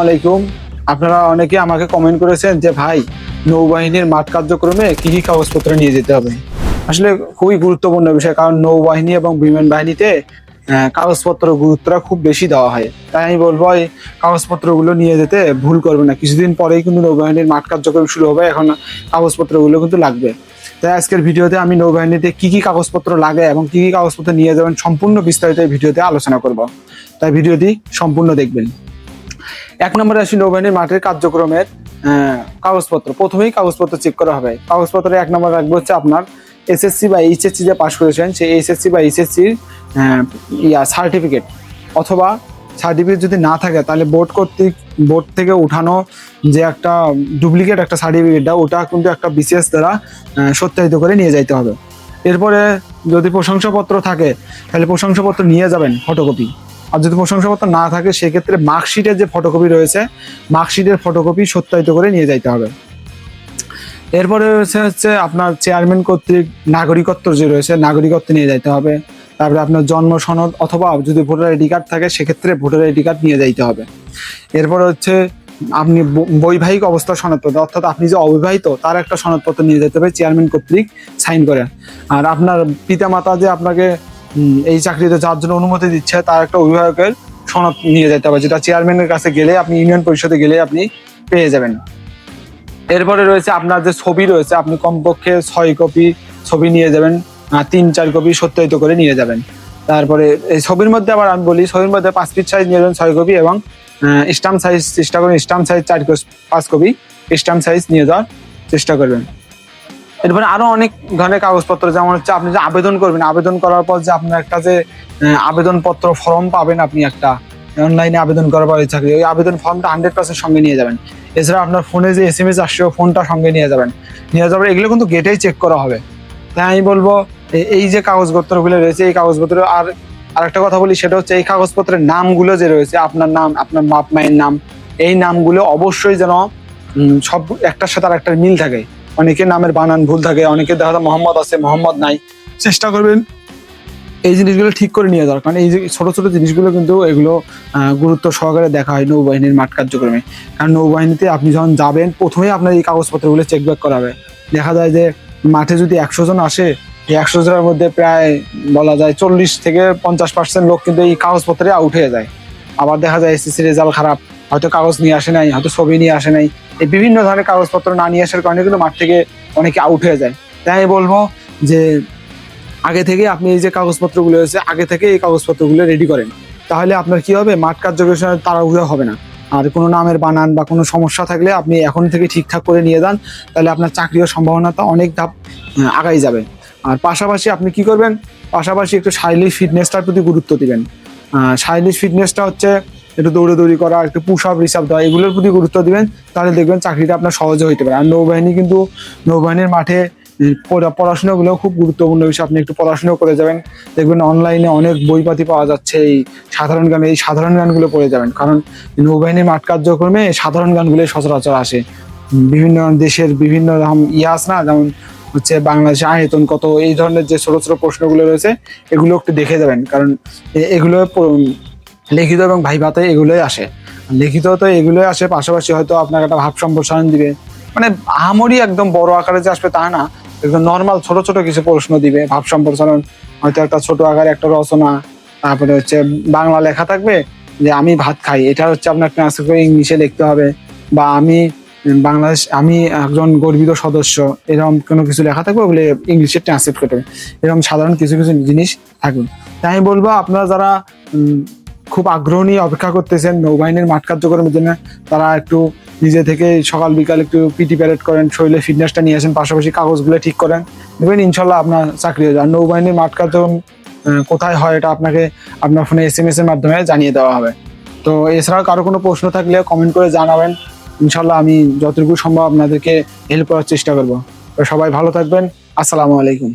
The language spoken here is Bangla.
আলাইকুম। আপনারা অনেকে আমাকে কমেন্ট করেছেন যে, ভাই, নৌবাহিনীর মাঠ কার্যক্রমে কি কি কাগজপত্র নিয়ে যেতে হবে? আসলে খুবই গুরুত্বপূর্ণ বিষয়, কারণ নৌবাহিনী এবং বিমান বাহিনীতে কাগজপত্র গুরুত্বটা খুব বেশি দেওয়া হয়। তাই আমি বলব এই কাগজপত্রগুলো নিয়ে যেতে ভুল করবে না। কিছুদিন পরেই কিন্তু নৌবাহিনীর মাঠ কার্যক্রম শুরু হবে। এখন কাগজপত্রগুলো কিন্তু লাগবে। তাই আজকের ভিডিওতে আমি নৌবাহিনীতে কি কি কাগজপত্র লাগে এবং কি কি কাগজপত্র নিয়ে যাবেন সম্পূর্ণ বিস্তারিত এই ভিডিওতে আলোচনা করব। তাই ভিডিওটি সম্পূর্ণ দেখবেন। এক নম্বরে আসি নৌবাহিনীর মাঠের কার্যক্রমের কাগজপত্র। প্রথমেই কাগজপত্র চেক করা হবে। কাগজপত্রে এক নম্বর রাখবে হচ্ছে আপনার এসএসসি বা এইচএসসি যে পাশ করেছেন, সেই এইচএসসি বা এইচএসসির ইয়া সার্টিফিকেট অথবা সার্টিফিকেট যদি না থাকে, তাহলে বোর্ড কর্তৃক বোর্ড থেকে উঠানো যে একটা ডুপ্লিকেট একটা সার্টিফিকেটটা ওটা কিন্তু একটা বিসিএস দ্বারা সত্যায়িত করে নিয়ে যাইতে হবে। এরপরে যদি প্রশংসাপত্র থাকে, তাহলে প্রশংসাপত্র নিয়ে যাবেন ফটোকপি আর যদি প্রশংসাপত্র না থাকে, সেক্ষেত্রে মার্কশিটের যে ফটোকপি রয়েছে মার্কশিটের ফটোকপি সত্যায়িত করে নিয়ে যাইতে হবে। এরপরে রয়েছে হচ্ছে আপনার চেয়ারম্যান কর্তৃক নাগরিকত্ব যে রয়েছে, নাগরিকত্ব নিয়ে যাইতে হবে। তারপরে আপনার জন্ম সনদ অথবা যদি ভোটার আইডি কার্ড থাকে, সেক্ষেত্রে ভোটার আইডি কার্ড নিয়ে যাইতে হবে। এরপরে হচ্ছে আপনি বৈবাহিক অবস্থা সনদপত্র, অর্থাৎ আপনি যে অবিবাহিত, তার একটা সনদপত্র নিয়ে যেতে হবে চেয়ারম্যান কর্তৃক সাইন করে। আর আপনার পিতামাতা যে আপনাকে এই চাকরিতে যার জন্য অনুমতি দিচ্ছে, তার একটা অভিভাবকের সনদ নিয়ে যেতে হবে, যেটা চেয়ারম্যানের কাছে গেলে আপনি ইউনিয়ন পরিষদে গেলে আপনি পেয়ে যাবেন। এরপরে রয়েছে আপনার যে ছবি রয়েছে, আপনি কমপক্ষে ছয় কপি ছবি নিয়ে যাবেন তিন, চার কপি সত্যায়িত করে নিয়ে যাবেন। তারপরে এই ছবির মধ্যে আবার আমি বলি, ছবির মধ্যে পাঁচ পিস সাইজ নিয়ে যাবেন, ছয় কপি এবং স্টাম্প সাইজ চেষ্টা করবেন স্টাম্প সাইজ চার পাঁচ কপি স্টাম্প সাইজ নিয়ে যাওয়ার চেষ্টা করবেন। এরপরে আরও অনেক ধরনের কাগজপত্র, যেমন হচ্ছে আপনি যে আবেদন করবেন, আবেদন করার পর যে আপনার একটা যে আবেদন পত্র ফর্ম পাবেন আপনি একটা অনলাইনে আবেদন করার পর চাকরি, ওই আবেদন ফর্মটা হান্ড্রেড পার্সেন্ট সঙ্গে নিয়ে যাবেন। এছাড়া আপনার ফোনে যে এস এম এস আসছে ফোনটা সঙ্গে নিয়ে যাবেন। নিয়ে যাবার এগুলো কিন্তু গেটেই চেক করা হবে। তাই আমি বলব এই যে কাগজপত্রগুলো রয়েছে, এই কাগজপত্র আর আরেকটা কথা বলি, সেটা হচ্ছে এই কাগজপত্রের নামগুলো যে রয়েছে, আপনার নাম, আপনার বাপ, মায়ের নাম, এই নামগুলো অবশ্যই যেন সব একটার সাথে আর একটা মিল থাকে। অনেকের নামের বানান ভুল থাকে অনেকের দেখা মোহাম্মদ আছে, মোহাম্মদ নাই। চেষ্টা করবেন এই জিনিসগুলো ঠিক করে নিয়ে যাওয়ার। কারণ এই যে ছোটো ছোটো জিনিসগুলো কিন্তু এগুলো গুরুত্ব সহকারে দেখা হয় নৌবাহিনীর মাঠ কার্যক্রমে। কারণ নৌবাহিনীতে আপনি যখন যাবেন প্রথমেই আপনার এই কাগজপত্রগুলো চেক ব্যাক করাবে দেখা যায় যে মাঠে যদি একশো জন আসে, এই একশো জনের মধ্যে প্রায় বলা যায় চল্লিশ থেকে পঞ্চাশ পার্সেন্ট লোক কিন্তু এই কাগজপত্রে আউট হয়ে যায়। আবার দেখা যায় এসএসসি রেজাল্ট খারাপ। হয়তো কাগজ নিয়ে আসে নাই, হয়তো ছবি নিয়ে আসে নাই। এই বিভিন্ন ধরনের কাগজপত্র না নিয়ে আসার কারণে কিন্তু মাঠ থেকে অনেকে আউট হয়ে যায়। তাই আমি বলব যে, আগে থেকে আপনি এই যে কাগজপত্রগুলো রয়েছে, আগে থেকে এই কাগজপত্রগুলো রেডি করেন। তাহলে আপনার কি হবে? মাঠ কার্যক্রমের সময় তাড়াহুড়ো হবে না। আর কোনো নামের বানান বা কোনো সমস্যা থাকলে আপনি এখন থেকে ঠিকঠাক করে নিয়ে যান, তাহলে আপনার চাকরির সম্ভাবনাটা অনেক ধাপ আগাই যাবে। আর পাশাপাশি আপনি কি করবেন? পাশাপাশি একটু শারীরিক ফিটনেসটার প্রতি গুরুত্ব দিবেন। শারীরিক ফিটনেসটা হচ্ছে একটু দৌড়াদৌড়ি করা, একটু পুশ আপ দেওয়া, এগুলোর প্রতি গুরুত্ব দিবেন, তাহলে দেখবেন চাকরিটা আপনার সহজে হইতে পারে। আর নৌবাহিনী কিন্তু, নৌবাহিনীর মাঠে পড়া- পড়াশোনাগুলো খুব গুরুত্বপূর্ণ বিষয়। আপনি একটু পড়াশোনা করে যাবেন। দেখবেন অনলাইনে অনেক বইপাতি পাওয়া যাচ্ছে, এই সাধারণ গান, এই সাধারণ গানগুলো পড়ে যাবেন। কারণ নৌবাহিনীর মাঠ কার্যক্রমে সাধারণ গানগুলো সচরাচর আসে। বিভিন্ন দেশের বিভিন্ন রকম ইয়াস না, যেমন হচ্ছে বাংলাদেশে আয়তন কত, এই ধরনের যে ছোট ছোট প্রশ্নগুলো রয়েছে, এগুলো একটু দেখে যাবেন। কারণ এগুলো লিখিত এবং ভাইভাতে এগুলোই আসে। লিখিত তো এগুলোই আসে, পাশাপাশি হয়তো আপনাকে একটা ভাব সম্প্রসারণ দিবে। মানে আহামরি একদম বড় আকারে যে আসবে তা না, একদম নর্মাল ছোট ছোট কিছু প্রশ্ন দিবে, ভাব সম্প্রসারণ, হয়তো একটা ছোট আকারে একটা রচনা, তারপরে হচ্ছে বাংলা লেখা থাকবে, যে আমি ভাত খাই, এটা হচ্ছে আপনার ট্রান্সফার করে ইংলিশে লিখতে হবে, বা আমি বাংলাদেশ, আমি একজন গর্বিত সদস্য, এরকম কোনো কিছু লেখা থাকবে, ওগুলো ইংলিশে ট্রান্সলেট করতে হবে। এরকম সাধারণ কিছু কিছু জিনিস থাকবে। তাই আমি বলব, আপনারা যারা খুব আগ্রহ নিয়ে অপেক্ষা করতেছেন নৌবাহিনীর মাঠ কার্যক্রমের জন্য। তারা একটু নিজে থেকে সকাল বিকাল একটু পিটি প্যারেড করেন, শরীরে ফিটনেসটা নিয়ে আসেন, পাশাপাশি কাগজগুলো ঠিক করেন। দেখবেন ইনশাল্লাহ আপনার চাকরি হয়ে আর নৌবাহিনীর মাঠ কার্যক্রম কোথায় হয় এটা আপনাকে আপনার ফোনে এস এম এস এর মাধ্যমে জানিয়ে দেওয়া হবে। তো এছাড়াও কারও কোনো প্রশ্ন থাকলে কমেন্ট করে জানাবেন। ইনশাল্লাহ আমি যতটুকু সম্ভব আপনাদেরকে হেল্প করার চেষ্টা করব। সবাই ভালো থাকবেন। আসসালামু আলাইকুম।